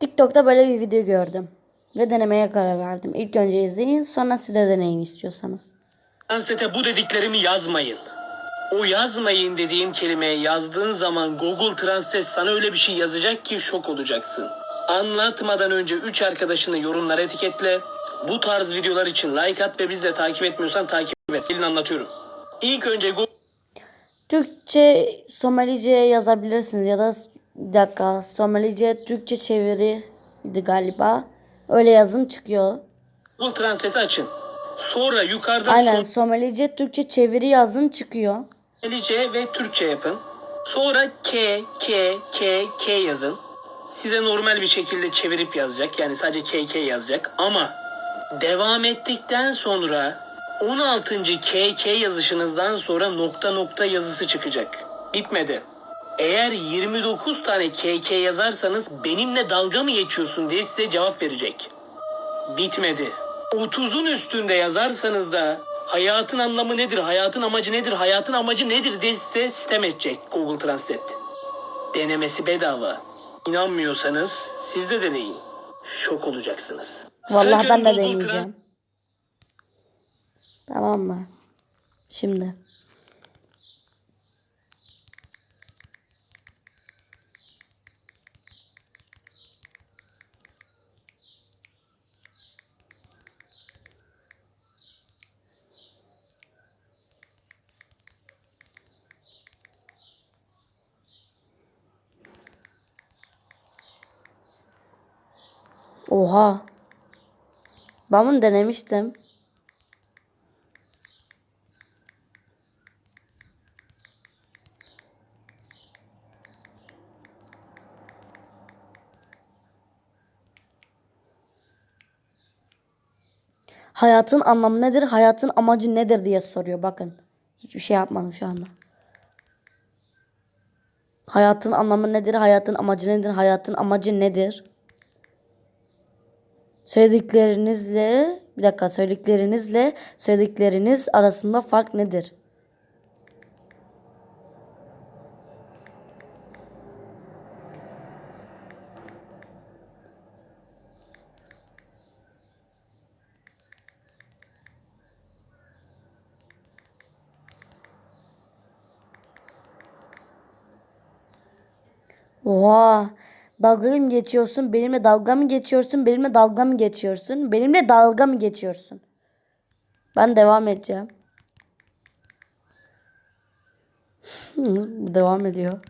TikTok'ta böyle bir video gördüm. Ve denemeye karar verdim. İlk önce izleyin sonra siz de deneyin istiyorsanız. Translate'e bu dediklerimi yazmayın. O yazmayın dediğim kelimeyi yazdığın zaman Google Translate sana öyle bir şey yazacak ki şok olacaksın. Anlatmadan önce 3 arkadaşını yorumlara etiketle. Bu tarz videolar için like at ve biz de takip etmiyorsan takip et. Gelin anlatıyorum. İlk önce Google Türkçe Somalice yazabilirsiniz ya da bir dakika Somalice Türkçe çeviriydi galiba. Öyle yazın çıkıyor. Translate'i açın. Sonra yukarıdan Aynen Somalice Türkçe çeviri yazın çıkıyor. Somalice ve Türkçe yapın. Sonra K, K, K, K yazın. Size normal bir şekilde çevirip yazacak. Yani sadece K, K yazacak. Ama devam ettikten sonra 16. K, K yazışınızdan sonra nokta nokta yazısı çıkacak. Bitmedi. Eğer 29 tane K, K yazarsanız benimle dalga mı geçiyorsun diye size cevap verecek. Bitmedi. 30'un üstünde yazarsanız da hayatın anlamı nedir, hayatın amacı nedir, hayatın amacı nedir diye size sistem edecek Google Translate. Denemesi bedava. İnanmıyorsanız siz de deneyin. Şok olacaksınız. Vallahi ben de Google deneyeceğim. Tamam mı? Şimdi. Oha. Ben bunu denemiştim. Hayatın anlamı nedir? Hayatın amacı nedir diye soruyor. Bakın. Hiçbir şey yapmadım şu anda. Hayatın anlamı nedir? Hayatın amacı nedir? Hayatın amacı nedir? Söylediklerinizle bir dakika söylediklerinizle söyledikleriniz arasında fark nedir? Oha. Dalga mı geçiyorsun? Benimle dalga mı geçiyorsun? Benimle dalga mı geçiyorsun? Benimle dalga mı geçiyorsun? Ben devam edeceğim. devam ediyor.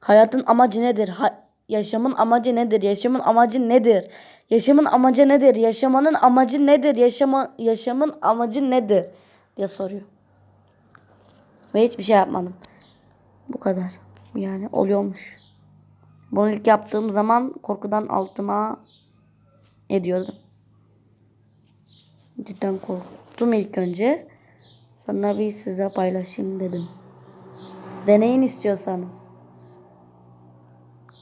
Hayatın amacı nedir? Ha- yaşamın amacı nedir? Yaşamın amacı nedir? Yaşamın amacı nedir? Yaşamanın amacı nedir? Yaşama yaşamın amacı nedir? diye soruyor. Ve hiçbir şey yapmadım. Bu kadar. Yani oluyormuş. Bunu ilk yaptığım zaman korkudan altıma ediyordum. Cidden korktum ilk önce. Sonra bir size paylaşayım dedim. Deneyin istiyorsanız.